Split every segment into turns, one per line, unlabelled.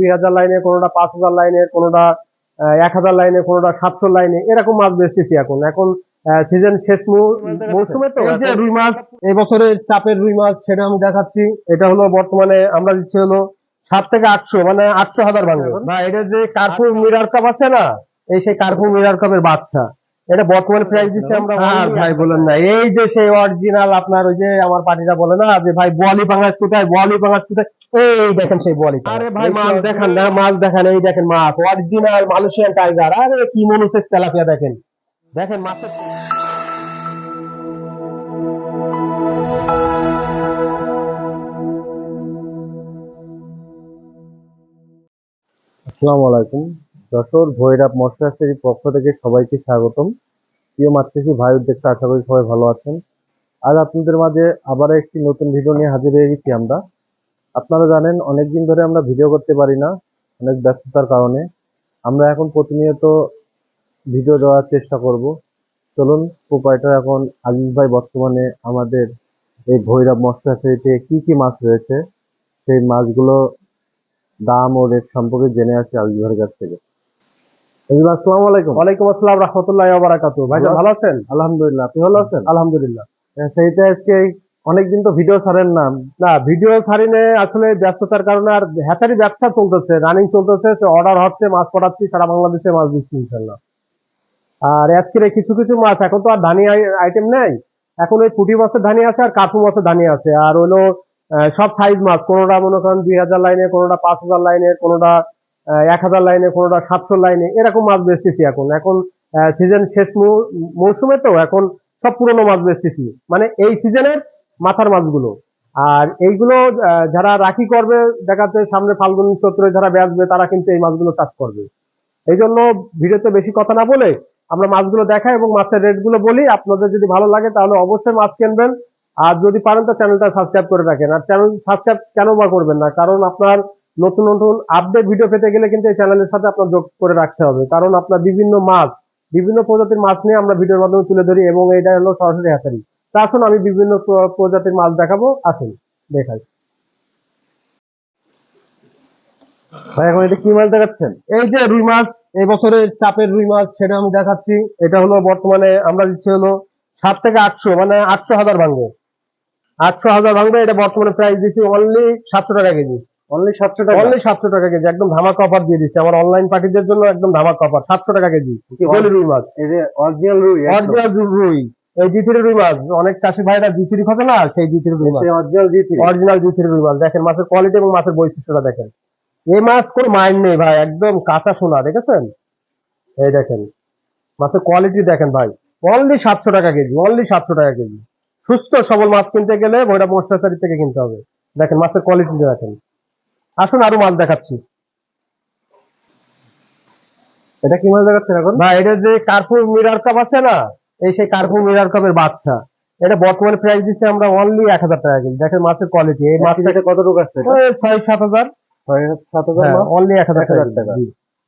দুই হাজার লাইনে কোনোটা পাঁচ হাজার লাইনের কোনোটা এক হাজার লাইনে কোনোটা সাতশো লাইনে এরকম মাছ বেচতেছি এখন। এখন সিজন শেষ মৌসুমে তো রুই মাছ এই বছরের চাপের রুই মাছ সেটা আমি দেখাচ্ছি। এটা হলো বর্তমানে আমরা দিচ্ছি হলো সাত থেকে আটশো মানে আটশো হাজার ভাঙবে বা এটা যে কার্পুর মিরার কাপ আছে না এই সেই কার্পুর মিরার কাপের বাচ্চা। এটা বর্তমানে প্রাইস দিচ্ছি আমরা আর ভাই বলেন না এই যে সেই অরিজিনাল আপনার ওই যে আমার পার্টিরা বলে না যে ভাই বোয়ালি পাঙ্গাস কোথায় বোয়ালি পাঙ্গাস কোথায় এই দেখেন সেই বোয়ালি আরে ভাই মাছ দেখান না মাছ দেখান এই দেখেন মাছ অরিজিনাল মালয়েশিয়ান টাইগার আরে কি মনুষের তেলাপিয়া দেখেন। দেখেন মাছের আসসালামু আলাইকুম। যশোর ভৈরব মৎস্যাচারীর পক্ষ থেকে সবাইকে স্বাগতম। প্রিয় মাতৃষী ভাই উদ্যোক্তা, আশা করি সবাই ভালো আছেন। আজ আপনাদের মাঝে আবার একটি নতুন ভিডিও নিয়ে হাজির হয়ে গেছি আমরা। আপনারা জানেন, অনেকদিন ধরে আমরা ভিডিও করতে পারি না, অনেক ব্যস্ততার কারণে। আমরা এখন প্রতিনিয়ত ভিডিও দেওয়ার চেষ্টা করব। চলুন, প্রোপাইটার এখন আজিজ ভাই বর্তমানে আমাদের এই ভৈরব মৎস্যাচারীতে কি কি মাছ রয়েছে, সেই মাছগুলো দাম ও রেট সম্পর্কে জেনে আসি আজিজ ভাইয়ের কাছ থেকে। আসসালামু আলাইকুম।
ওয়ালাইকুম আসসালাম রহমতুল্লাহ বারাকাতু ভাই
ভালো
ভালো আছেন?
আলহামদুলিল্লাহ আপনি ভালো আছেন?
আলহামদুলিল্লাহ।
সেইটা আজকে অনেকদিন তো ভিডিও ছাড়েন না।
না ভিডিও ছাড়িনে আসলে ব্যস্ততার কারণে আর হ্যাচারি ব্যবসা চলতেছে রানিং চলতেছে অর্ডার হচ্ছে মাছ সারা বাংলাদেশে মাছ দিচ্ছি ইনশাল্লাহ আর আজকের কিছু কিছু মাছ এখন তো আর ধানি আইটেম নেই। এখন ওই পুঁটি মাছের ধানি আছে আর কাপু মাছের ধানি আছে। আর হলো সব সাইজ মাছ কোনোটা মনে করেন দুই হাজার লাইনে কোনোটা পাঁচ হাজার লাইনের কোনোটা এক হাজার লাইনে, কোনোটা সাতশো লাইনে, এরকম মাছ বেচতেছি এখন। এখন সিজন শেষ মৌসুমে তো এখন সব পুরনো মাছ বেচতেছি। মানে এই সিজনের মাথার মাছগুলো। আর এইগুলো যারা রাখি করবে দেখাতে সামনে ফাল্গুন চৈত্রে যারা বেচবে, তারা কিন্তু এই মাছগুলো চাষ করবে। এই জন্য ভিডিওতে বেশি কথা না বলে আমরা মাছগুলো দেখাই এবং মাছের রেটগুলো বলি। আপনাদের যদি ভালো লাগে, তাহলে অবশ্যই মাছ কিনবেন। আর যদি পারেন, তো চ্যানেলটা সাবস্ক্রাইব করে রাখেন। আর চ্যানেল সাবস্ক্রাইব কেন বা করবেন না? কারণ আপনার নতুন নতুন আপডেট ভিডিও পেতে গেলে কিন্তু এই চ্যানেলের সাথে আপনার যোগ করে রাখতে হবে। কারণ আপনার বিভিন্ন মাছ, বিভিন্ন প্রজাতির মাছ নিয়ে আমরা ভিডিওর মাধ্যমে তুলে ধরি এবং এটা হলো সরাসরি হ্যাচারি তা আসুন, আমি বিভিন্ন প্র- প্রজাতির মাছ দেখাবো। আসুন, দেখাই।
ভাই, এখন এটা কি মাছ দেখাচ্ছেন?
এই যে রুই মাছ, এই বছরের চাপের রুই মাছ সেটা আমি দেখাচ্ছি। এটা হলো বর্তমানে আমরা দিচ্ছি হলো সাত থেকে আটশো মানে আটশো হাজার ভাঙবে। আটশো হাজার ভাঙবে, এটা বর্তমানে প্রাইস দিচ্ছি অনলি সাতশো টাকা কেজি।
অনলি সাতশো টাকা।
অনলি সাতশো টাকা কেজি একদম ধামাকা অফার দিয়ে দিচ্ছে। আমার অনলাইন পার্টিদের জন্য একদম ধামাকা অফার সাতশো টাকা কেজি। রুই মাছ।
এই যে অরিজিনাল রুই
অরিজিনাল রুই এই জি থ্রি রুই মাছ অনেক চাষি ভাইরা জি থ্রি খোঁজে না সেই জি থ্রি রুই মাছ।
Original GP
original G three রুই মাছ। দেখেন মাছের কোয়ালিটি এবং মাছের বৈশিষ্ট্যটা দেখেন। এই মাছ কোনো মাইন্ড নেই ভাই একদম কাঁচা সোনা দেখেছেন? এই দেখেন মাছের কোয়ালিটি দেখেন ভাই। অনলি সাতশো টাকা কেজি অনলি সাতশো টাকা কেজি। সুস্থ সবল মাছ কিনতে গেলে ওইটা মশলাচারি থেকে কিনতে হবে। দেখেন মাছের কোয়ালিটি দেখেন। আসুন আরও মাছ দেখাচ্ছি।
এটা কি মাছ দেখাচ্ছেন এখন?
ভাই এটা যে কার্পুর মিরার কাপ আছে না এই সেই কার্পুর মিরার কাপের বাচ্চা। এটা বর্তমানে প্রাইস দিচ্ছি আমরা অনলি এক হাজার টাকা কেজি। দেখেন মাছের কোয়ালিটি এই মাছটা
মাছটাকে কতটুকু আছে
ছয় সাত হাজার।
ছয় সাত হাজার
অনলি এক হাজার টাকা
টাকা।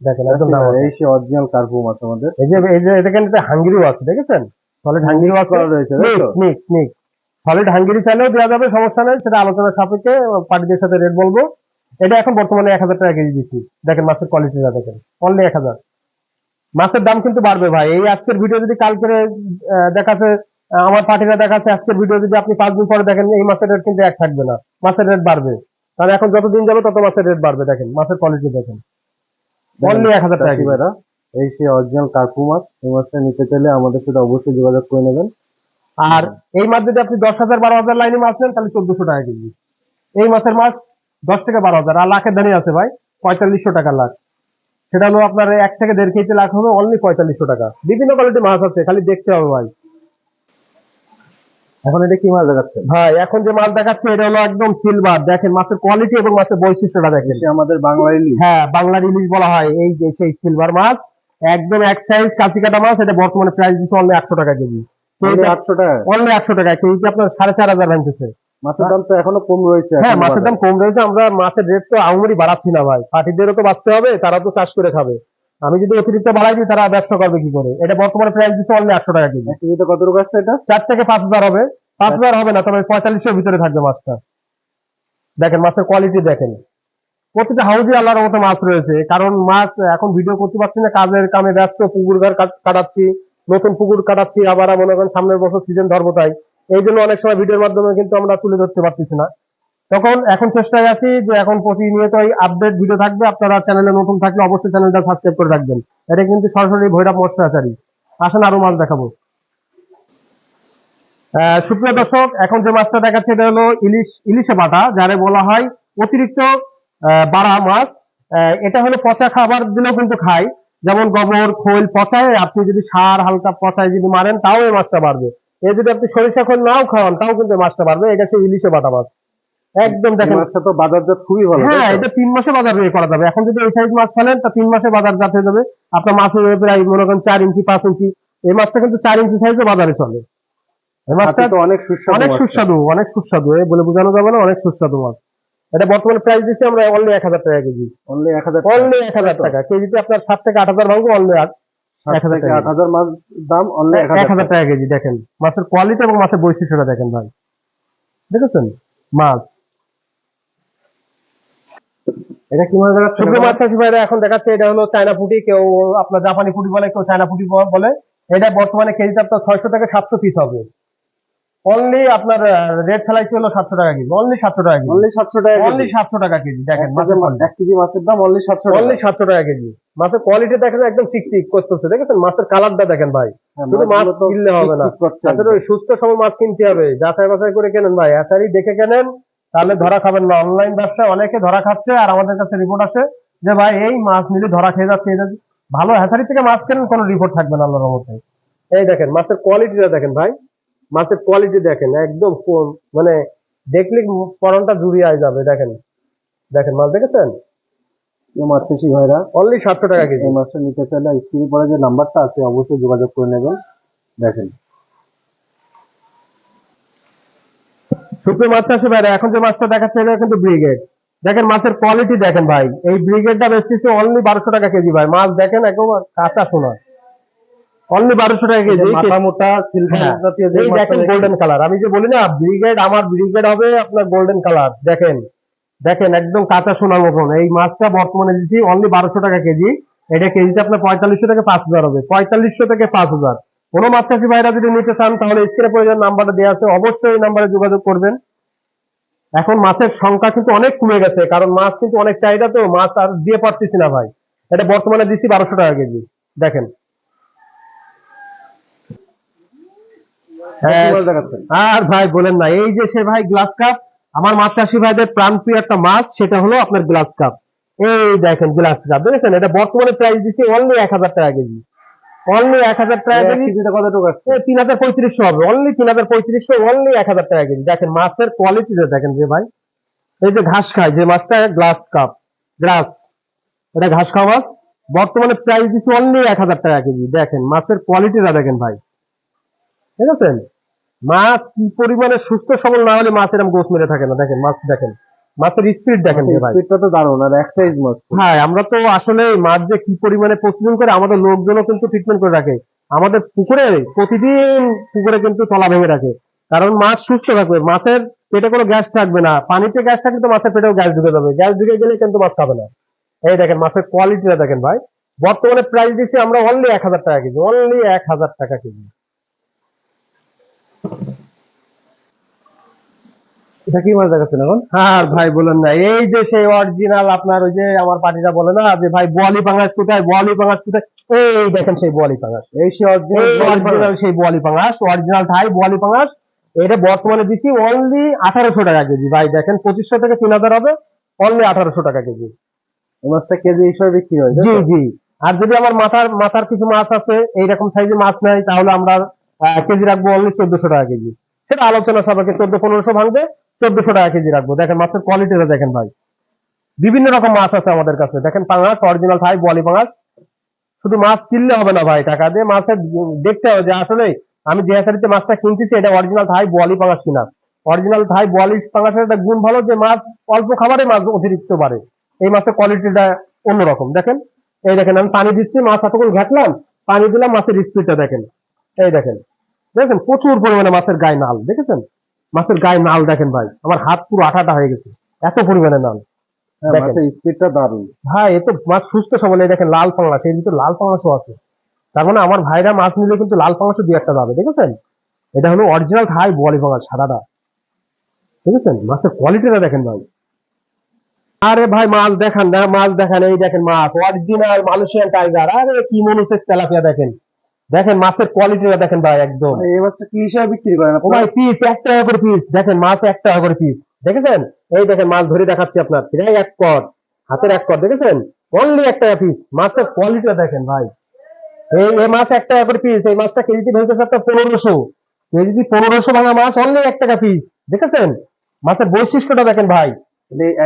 দেখেন একদম
এই সে অরিজিনাল কার্পু মাছ আমাদের।
এই যে এই যে এখানে হাঙ্গিরিও আছে দেখেছেন? সলিড হাঙ্গিরিও
করা রয়েছে তাই তো?
মিক্স মিক্স সলিড হাঙ্গিরি চাইলেও দেওয়া যাবে সমস্যা নেই সেটা আলোচনার সাপেক্ষে পার্টিদের সাথে রেট বলব। এটা এখন বর্তমানে এক হাজার টাকা কেজি দিচ্ছি। দেখেন মাছের কোয়ালিটিটা দেখেন। অনলি এক হাজার। মাছের দাম কিন্তু বাড়বে ভাই। এই আজকের ভিডিও যদি কালকে দেখাচ্ছে আমার পার্টিরা দেখাচ্ছে আজকের ভিডিও যদি আপনি পাঁচ দিন পরে দেখেন এই মাছের রেট কিন্তু এক থাকবে না। মাছের রেট বাড়বে। কারণ এখন যত দিন যাবে তত মাছের রেট বাড়বে। দেখেন মাছের কোয়ালিটি দেখেন। অনলি এক হাজার টাকা।
ভাইরা এই সেই অরিজিনাল কার্পু মাছ এই মাছটা নিতে চাইলে আমাদের সাথে অবশ্যই যোগাযোগ করে নেবেন।
আর এই মাছ যদি আপনি দশ হাজার বারো হাজার লাইনে মাছ নেন তাহলে চোদ্দশো টাকা কেজি। এই মাছের মাছ দশ থেকে বারো হাজার। আর লাখের দানি আছে ভাই পঁয়তাল্লিশশো টাকা লাখ। সেটা হলো আপনার এক থেকে দেড় কেজি লাখ হবে অনলি পঁয়তাল্লিশশো টাকা। বিভিন্ন কোয়ালিটির মাছ আছে খালি দেখতে হবে ভাই।
এখন এটা কি মাছ দেখাচ্ছেন
ভাই এখন যে মাছ দেখাচ্ছে এটা হলো একদম সিলভার দেখেন মাছের কোয়ালিটি এবং মাছের বৈশিষ্ট্যটা দেখেন।
আমাদের বাংলা ইলিশ।
হ্যাঁ বাংলার ইলিশ বলা হয় এই যে সেই সিলভার মাছ। একদম এক সাইজ কাঁচি কাটা মাছ এটা বর্তমানে প্রাইস দিচ্ছে অনলি একশো টাকা কেজি।
অনলি আটশো টাকা।
অনলি একশো টাকা কেজি আপনার সাড়ে চার হাজার ভাঙতেছে।
মাছের দাম তো এখনও কম রয়েছে
হ্যাঁ মাছের দাম কম রয়েছে আমরা মাছের রেট তো বাড়াচ্ছি না ভাই। পার্টিদেরও তো বাঁচতে হবে তারা তো চাষ করে খাবে। আমি যদি অতিরিক্ত বাড়াই দিই তারা ব্যবসা করবে কি করে? এটা বর্তমানে প্রাইস দিচ্ছে অনলি একশো টাকা কেজি।
এক কেজিতে কত আসছে এটা?
চার থেকে পাঁচ হাজার হবে। পাঁচ হাজার হবে না তবে পঁয়তাল্লিশের ভিতরে থাকবে মাছটা। দেখেন মাছের কোয়ালিটি দেখেন। প্রতিটা হাউজে আল্লাহর মতো মাছ রয়েছে। কারণ মাছ এখন ভিডিও করতে পারছি না কাজের কামে ব্যস্ত পুকুর ঘর কাটাচ্ছি নতুন পুকুর কাটাচ্ছি আবার মনে করেন সামনের বছর সিজন ধরবো তাই। এই জন্য অনেক সময় ভিডিওর মাধ্যমে কিন্তু আমরা তুলে ধরতে পারতেছি না। তখন এখন চেষ্টায় আছি যে এখন প্রতিনিয়ত এই আপডেট ভিডিও থাকবে। আপনারা চ্যানেলে নতুন থাকলে অবশ্যই চ্যানেলটা সাবস্ক্রাইব করে রাখবেন। এটা কিন্তু সরাসরি ভৈরব মৎস্যাচারী। আসেন আরও মাছ দেখাবো। সুপ্রিয় দর্শক, এখন যে মাছটা দেখাচ্ছে এটা হলো ইলিশ, ইলিশে বাটা, যারে বলা হয় অতিরিক্ত বাড়া মাছ। এটা হলো পচা খাবার দিলেও কিন্তু খায়। যেমন গোবর, খোল পচায়। আপনি যদি সার, হালকা পচায় যদি মারেন, তাও এই মাছটা বাড়বে। এ যদি আপনি সরিষা খোল নাও খাওয়ান তাও কিন্তু মাছটা বাড়বে। এটা হচ্ছে ইলিশে বাটা মাছ। একদম দেখেন
মাছটা তো বাজারজাত খুবই ভালো
হ্যাঁ এটা তিন মাসে বাজার বের করা যাবে। এখন যদি এই সাইজ মাছ ফেলেন তা তিন মাসে বাজার হয়ে যাবে। আপনার মাছ হয়ে প্রায় মনে করেন চার ইঞ্চি পাঁচ ইঞ্চি। এই মাছটা কিন্তু চার ইঞ্চি সাইজে বাজারে চলে। এই মাছটা
তো অনেক সুস্বাদু
অনেক সুস্বাদু অনেক সুস্বাদু। এ বলে বোঝানো যাবে না অনেক সুস্বাদু মাছ। এটা বর্তমানে প্রাইস দিচ্ছি আমরা অনলি এক হাজার টাকা কেজি।
অনলি এক হাজার
অনলি এক হাজার টাকা। কেজিতে আপনার সাত থেকে আট হাজার ভাঙবো অনলি এক হাজার টাকা।
আট হাজার মাছ দাম অনলি এক
এক হাজার টাকা। কেজি দেখেন। মাছের কোয়ালিটি এবং মাছের বৈশিষ্ট্যটা দেখেন ভাই। দেখেছেন? মাছ।
এটা কি মাছ দেখাচ্ছে?
শুকনো মাছ চাষি ভাইরা এখন দেখাচ্ছে এটা হলো চায়না পুটি। কেউ আপনার জাপানি পুটি বলে কেউ চায়না পুটি বলে। এটা বর্তমানে কেজিতে তো ছয়শো থেকে সাতশো পিস হবে। অনলি আপনার রেট ফেলাইছে হলো সাতশো টাকা কেজি। অনলি সাতশো টাকা কেজি।
অনলি সাতশো টাকা
অনলি সাতশো টাকা কেজি দেখেন মাছের
এক কেজি মাছের দাম অনলি সাতশো
অনলি সাতশো টাকা কেজি। মাছের কোয়ালিটি দেখেন একদম চিকচিক করতেছে। দেখেছেন? মাছের কালারটা দেখেন ভাই।
হ্যাঁ,
শুধু মাছ কিনলে হবে না। ওই সুস্থ সবল মাছ কিনতে হবে। যাচাই বাছাই করে কেনেন ভাই। এসারি দেখে কেনেন তাহলে ধরা খাবেন না। অনলাইন ব্যবসা অনেকে ধরা খাচ্ছে আর আমাদের কাছে রিপোর্ট আসে যে ভাই এই মাছ নিলে ধরা খেয়ে যাচ্ছে। এটা ভালো হ্যাচারি থেকে মাছ কেনেন কোনো রিপোর্ট থাকবে না আল্লাহর মতে এই দেখেন মাছের কোয়ালিটিটা দেখেন ভাই। মাছের কোয়ালিটি দেখেন একদম মানে দেখলে পরনটা জুড়িয়ে আয় যাবে দেখেন। দেখেন মাছ দেখেছেন?
মাছ চাষি ভাইরা?
অনলি সাতশো টাকা কেজি।
এই মাছটা নিতে চাইলে স্ক্রিনে পরে যে নাম্বারটা আছে অবশ্যই যোগাযোগ করে নেবেন। দেখেন।
শুকনো মাছ চাষি ভাইরা এখন যে মাছটা দেখাচ্ছে এটা কিন্তু ব্রিগেড দেখেন মাছের কোয়ালিটি দেখেন ভাই। এই ব্রিগেডটা অনলি বারোশো টাকা কেজি ভাই। মাছ দেখেন একদম কাঁচা সোনা। অনলি বারোশো টাকা কেজি। এই
মাথা মোটা সিলভার
হ্যাঁ,
জাতীয় যে
দেখেন
দেখেন,
গোল্ডেন কালার আমি যে বলি না ব্রিগেড আমার ব্রিগেড হবে আপনার গোল্ডেন কালার দেখেন দেখেন একদম কাঁচা সোনার মতন। এই মাছটা বর্তমানে দিচ্ছি অনলি বারোশো টাকা কেজি। এটা কেজিতে আপনার পঁয়তাল্লিশশো থেকে পাঁচ হাজার হবে। পঁয়তাল্লিশশো থেকে পাঁচ হাজার। কোনো মাছ চাষি ভাইরা যদি নিতে চান তাহলে স্ক্রিনে প্রয়োজন নাম্বারটা দেওয়া আছে। অবশ্যই এই নাম্বারে যোগাযোগ করবেন। এখন মাছের সংখ্যা কিন্তু অনেক কমে গেছে কারণ মাছ কিন্তু অনেক চাহিদা তো মাছ আর দিয়ে পারতেছি না ভাই। এটা বর্তমানে দিচ্ছি বারোশো টাকা কেজি। দেখেন
কি
হ্যাঁ,
মাছ দেখাচ্ছেন
আর ভাই বলেন না এই যে সে ভাই গ্লাস কাপ আমার মাছ চাষি ভাইদের প্রাণপ্রিয় একটা মাছ সেটা হলো আপনার গ্লাস কাপ এই দেখেন গ্লাস কাপ দেখেছেন? এটা বর্তমানে প্রাইস দিচ্ছে অনলি এক হাজার টাকা কেজি। অনলি এক হাজার টাকা
এক
কেজি।
কেজিতে কতটুকু আসছে?
তিন হাজার পঁয়ত্রিশশো হবে। অনলি তিন হাজার পঁয়ত্রিশশো অনলি এক হাজার টাকা কেজি। দেখেন মাছের কোয়ালিটিটা দেখেন যে ভাই। এই যে ঘাস খায় যে মাছটা গ্লাস কাপ গ্লাস এটা ঘাস খাওয়া মাছ। বর্তমানে প্রাইস দিচ্ছে অনলি এক হাজার টাকা কেজি। দেখেন মাছের কোয়ালিটিটা দেখেন ভাই। ঠিক আছে? মাছ কি পরিমাণে সুস্থ সবল না হলে মাছ এরকম গোস মেরে থাকে না? দেখেন মাছ দেখেন। মাছের স্পিড দেখেন ভাই।
স্পিডটা তো দারুণ আর এক সাইজ মাছ
হ্যাঁ আমরা তো আসলে মাছ যে কি পরিমাণে প্রস্তুত করে আমাদের লোকজনও কিন্তু ট্রিটমেন্ট করে রাখে। আমাদের পুকুরে প্রতিদিন পুকুরে কিন্তু তলা ভেঙে রাখে। কারণ মাছ সুস্থ থাকবে। মাছের পেটে কোনো গ্যাস থাকবে না। পানিতে গ্যাস থাকলে তো মাছের পেটেও গ্যাস ঢুকে যাবে। গ্যাস ঢুকে গেলে কিন্তু মাছ খাবে না। এই দেখেন মাছের কোয়ালিটিটা দেখেন ভাই। বর্তমানে প্রাইস দিচ্ছি আমরা অনলি এক হাজার টাকা কেজি অনলি এক হাজার টাকা কেজি।
এটা কি মাছ দেখাচ্ছেন এখন?
আর ভাই বলেন না এই যে সেই অরিজিনাল আপনার ওই যে আমার পার্টিটা বলে না যে ভাই বোয়ালি পাঙ্গাস কোথায় বোয়ালি পাঙ্গাস কোথায় এই দেখেন সেই বোয়ালি পাঙ্গাস
এই সে অরিজিনাল
সেই বোয়ালি পাঙ্গাস অরিজিনাল থাই বোয়ালি পাঙ্গাস এটা বর্তমানে দিচ্ছি অনলি আঠারোশো টাকা কেজি। ভাই দেখেন পঁচিশশো থেকে তিন হাজার হবে অনলি আঠারোশো টাকা কেজি।
এই মাছটা কেজি হিসাবে বিক্রি হয়
জি জি। আর যদি আমার মাথার মাথার কিছু মাছ আছে এইরকম সাইজের মাছ নেয় তাহলে আমরা কেজি রাখব অনলি চোদ্দশো টাকা কেজি। সেটা আলোচনা সাপেক্ষে চোদ্দ, পনেরোশো ভাঙবে, চোদ্দশো টাকা কেজি রাখব। দেখেন মাছের কোয়ালিটিটা দেখেন ভাই। বিভিন্ন রকম মাছ আছে আমাদের কাছে। দেখেন পাঙাশ অরিজিনাল থাই বোয়ালি পাঙাশ। শুধু মাছ কিনলে হবে না ভাই, টাকা দিয়ে মাছের দেখতে হবে যে আসলে আমি যে হ্যাচারিতে মাছটা কিনতেছি, এটা অরিজিনাল থাই বোয়ালি পাঙাশ কিনা। অরিজিনাল থাই বোয়ালি পাঙাশের একটা গুণ ভালো যে মাছ অল্প খাবারে মাছ অতিরিক্ত বাড়ে। এই মাছের কোয়ালিটিটা অন্যরকম। দেখেন, এই দেখেন আমি পানি দিচ্ছি, মাছ এতক্ষণ ঘাটলাম, পানি দিলাম, মাছের স্পিডটা দেখেন। এই দেখেন। দেখেন প্রচুর পরিমাণে মাছের গায়ে নাল দেখেছেন? মাছের গায়ে নাল দেখেন ভাই আমার হাত পুরো আঠাটা হয়ে গেছে এত পরিমাণে নাল।
হ্যাঁ, স্পিডটা দারুণ।
ভাই এ তো মাছ সুস্থ সবল এই দেখেন লাল পাংলাশ এর ভিতরে লাল পাংলাশও আছে। তার মানে আমার ভাইরা মাছ নিলে কিন্তু লাল পাংলাশও দুই একটা যাবে দেখেছেন? এটা হলো অরিজিনাল থাই বোয়ালি পাঙাশ সাদাটা। দেখেছেন? মাছের কোয়ালিটিটা দেখেন ভাই। আরে ভাই মাছ দেখান না মাছ দেখান এই দেখেন মাছ অরিজিনাল মালয়েশিয়ান টাইগার আরে কি মনুষের তেলাপিয়া দেখেন। দেখেন মাছের কোয়ালিটিটা দেখেন ভাই একদম।
এই মাছটা কি হিসাবে বিক্রি করেন
ও ভাই পিস এক টাকা করে পিস দেখেন মাছ এক টাকা করে পিস দেখেছেন? এই দেখেন মাছ ধরে দেখাচ্ছি আপনার। প্রায় এক কর হাতের এক কর দেখেছেন? অনলি এক টাকা পিস মাছের কোয়ালিটিটা দেখেন ভাই। এই এই মাছ এক টাকা করে পিস এই মাছটা কেজিতে ভেঙেছে আপনার পনেরোশো। কেজিতে পনেরোশো ভাঙা মাছ অনলি এক টাকা পিস দেখেছেন? মাছের বৈশিষ্ট্যটা দেখেন ভাই।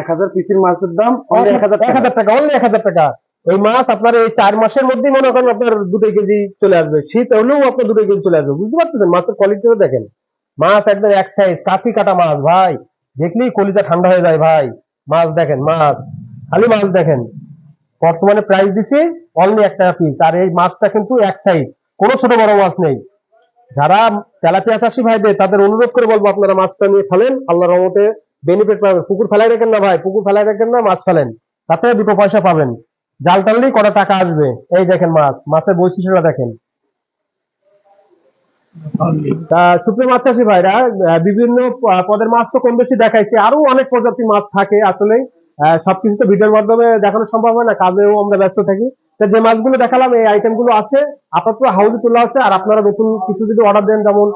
এক হাজার পিসের মাছের দাম এক হাজার
টাকা। অনলি এক হাজার টাকা। এই মাছ আপনার এই চার মাসের মধ্যেই মনে করেন আপনার দুটো কেজি চলে আসবে। শীত হলেও আপনার দুটো কেজি চলে আসবে। বুঝতে পারতেছেন মাছের কোয়ালিটিটা দেখেন। মাছ একদম এক সাইজ কাঁচি কাটা মাছ, ভাই। দেখলেই কলিজা ঠান্ডা হয়ে যায়, ভাই। মাছ দেখেন, মাছ। খালি মাছ দেখেন। বর্তমানে প্রাইস দিছি অনলি এক টাকা পিস আর এই মাছটা কিন্তু এক সাইজ কোনো ছোট বড় মাছ নেই। যারা তেলাপিয়া চাষি ভাইদের, তাদের অনুরোধ করে বলব আপনারা মাছটা নিয়ে ফেলেন। আল্লাহর রহমতে বেনিফিট পাবেন। পুকুর ফেলাই রাখেন না, ভাই। পুকুর ফেলাই রাখেন না, মাছ ফেলেন। তাতে দুটো পয়সা পাবেন। জাল টানলেই কটা টাকা আসবে? এই দেখেন মাছ, মাছের বৈশিষ্ট্যটা দেখেন। সুপ্রিয় মাছ চাষি ভাইরা বিভিন্ন পদের মাছ তো কম বেশি দেখাইছি। আরও অনেক প্রজাতির মাছ থাকে আসলে সবকিছু তো ভিডিওর মাধ্যমে দেখানো সম্ভব হয় না, কাজেও আমরা ব্যস্ত থাকি। তো যে মাছগুলো দেখালাম, এই আইটেমগুলো আছে। আপাতত হাউজে তোলা আছে, আর আপনারা নতুন কিছু যদি অর্ডার দেন, যেমন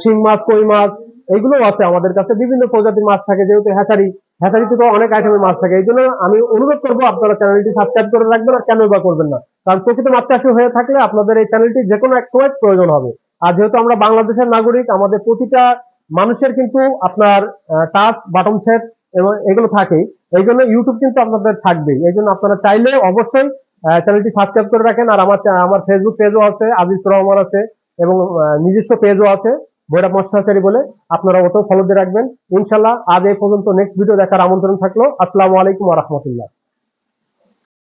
শিং মাছ, কই মাছ এইগুলো আছে আমাদের কাছে। বিভিন্ন প্রজাতির মাছ থাকে, যেহেতু হ্যাচারি হ্যাচারিতে তো অনেক আইটেমের মাছ থাকে। এই জন্য আমি অনুরোধ করব, আপনারা চ্যানেলটি সাবস্ক্রাইব করে রাখবেন আর কেন বা করবেন না। কারণ প্রকৃত মাছ চাষি হয়ে থাকলে আপনাদের এই চ্যানেলটি যে কোনো এক সময় প্রয়োজন হবে। আর যেহেতু আমরা বাংলাদেশের নাগরিক, আমাদের প্রতিটা মানুষের কিন্তু আপনার টাচ বাটন সেট এবং এগুলো থাকেই। এই জন্য ইউটিউব কিন্তু আপনাদের থাকবেই। এই জন্য আপনারা চাইলে অবশ্যই চ্যানেলটি সাবস্ক্রাইব করে রাখেন। আর আমার আমার ফেসবুক পেজও আছে, আজিজ রহমান আছে এবং নিজস্ব পেজও আছে। বৈরাব মৎস্যাচারী বলে আপনারা ওটাও ফলো দিয়ে রাখবেন। ইনশাল্লাহ আজ এই পর্যন্ত নেক্সট ভিডিও দেখার আমন্ত্রণ থাকল। আসসালামু আলাইকুম রহমতুল্লাহ।